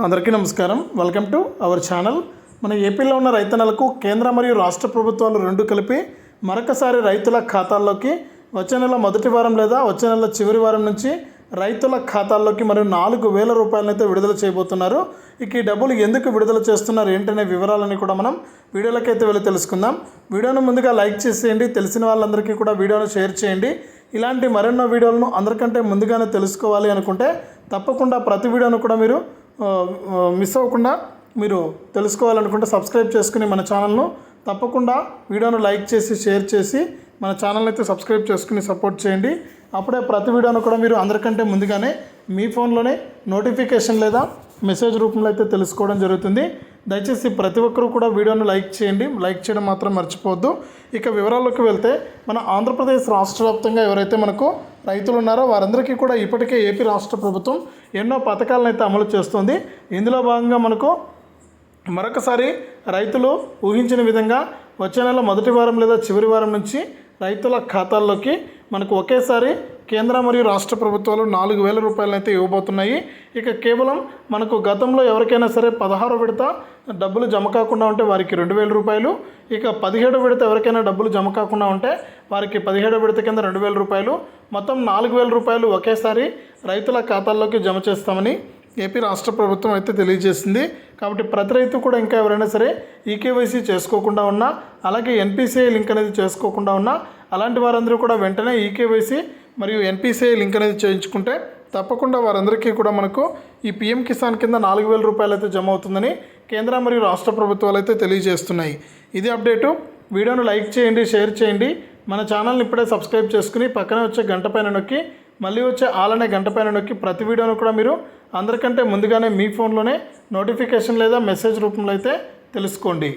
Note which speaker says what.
Speaker 1: అందరికీ నమస్కారం. Welcome to our channel మన ఏపీలో ఉన్న రైతన్నలకు కేంద్ర మరియు రాష్ట్ర ప్రభుత్వాలు రెండు కలిపి మరొకసారి రైతుల ఖాతాల్లోకి వచ్చే నెల మొదటి వారం లేదా వచ్చే నెల చివరి వారం నుంచి రైతుల ఖాతాల్లోకి మరియు నాలుగు వేల రూపాయలనైతే విడుదల చేయబోతున్నారు. ఇక ఈ డబ్బులు ఎందుకు విడుదల చేస్తున్నారు ఏంటనే వివరాలని కూడా మనం వీడియోలకైతే వెళ్ళి తెలుసుకుందాం. వీడియోను ముందుగా లైక్ చేసేయండి తెలిసిన వాళ్ళందరికీ కూడా వీడియోను షేర్ చేయండి. ఇలాంటి మరెన్నో వీడియోలను అందరికంటే ముందుగానే తెలుసుకోవాలి అనుకుంటే తప్పకుండా ప్రతి వీడియోను కూడా మీరు మిస్ అవ్వకుండా మీరు తెలుసుకోవాలనుకుంటే సబ్స్క్రైబ్ చేసుకుని మన ఛానల్ను తప్పకుండా వీడియోను లైక్ చేసి షేర్ చేసి మన ఛానల్ అయితే సబ్స్క్రైబ్ చేసుకుని సపోర్ట్ చేయండి. అప్పుడే ప్రతి వీడియోను కూడా మీరు అందరికంటే ముందుగానే మీ ఫోన్లోనే నోటిఫికేషన్ లేదా మెసేజ్ రూపంలో అయితే తెలుసుకోవడం జరుగుతుంది. దయచేసి ప్రతి ఒక్కరూ కూడా వీడియోను లైక్ చేయండి. లైక్ చేయడం మాత్రం మర్చిపోవద్దు. ఇక వివరాల్లోకి వెళ్తే మన ఆంధ్రప్రదేశ్ రాష్ట్ర వ్యాప్తంగా ఎవరైతే మనకు రైతులు ఉన్నారో వారందరికీ కూడా ఇప్పటికే ఏపీ రాష్ట్ర ప్రభుత్వం ఎన్నో పథకాలను అయితే అమలు చేస్తుంది. ఇందులో భాగంగా మనకు మరొకసారి రైతులు ఊహించిన విధంగా వచ్చే నెల మొదటి వారం లేదా చివరి వారం నుంచి రైతుల ఖాతాల్లోకి మనకు ఒకేసారి కేంద్ర మరియు రాష్ట్ర ప్రభుత్వాలు నాలుగు వేల రూపాయలను అయితే ఇవ్వబోతున్నాయి. ఇక కేవలం మనకు గతంలో ఎవరికైనా సరే పదహారు విడత డబ్బులు జమ కాకుండా ఉంటే వారికి రెండు వేల రూపాయలు ఇక పదిహేడు విడత ఎవరికైనా డబ్బులు జమ కాకుండా ఉంటే వారికి పదిహేడు విడత కింద రెండు వేల రూపాయలు మొత్తం నాలుగు వేల రూపాయలు ఒకేసారి రైతుల ఖాతాల్లోకి జమ చేస్తామని ఏపీ రాష్ట్ర ప్రభుత్వం అయితే తెలియజేసింది. కాబట్టి ప్రతి రైతు కూడా ఇంకా ఎవరైనా సరే ఈకేవైసీ చేసుకోకుండా ఉన్నా అలాగే ఎన్పిసిఐ లింక్ అనేది చేసుకోకుండా ఉన్నా అలాంటి వారందరూ కూడా వెంటనే ఈకేవైసీ మరియు ఎన్పిసిఐ లింక్ అనేది చేయించుకుంటే తప్పకుండా వారందరికీ కూడా మనకు ఈ పిఎం కిసాన్ కింద నాలుగు వేల రూపాయలు అయితే జమ అవుతుందని కేంద్ర మరియు రాష్ట్ర ప్రభుత్వాలు అయితే తెలియజేస్తున్నాయి. ఇది అప్డేటు. వీడియోను లైక్ చేయండి షేర్ చేయండి. మన ఛానల్ని ఇప్పుడే సబ్స్క్రైబ్ చేసుకుని పక్కనే వచ్చే గంట పైన నొక్కి మళ్ళీ వచ్చే ఆలనే గంట పైన నొక్కి ప్రతి వీడియోను కూడా మీరు అందరికంటే ముందుగానే మీ ఫోన్లోనే నోటిఫికేషన్ లేదా మెసేజ్ రూపంలో అయితే తెలుసుకోండి.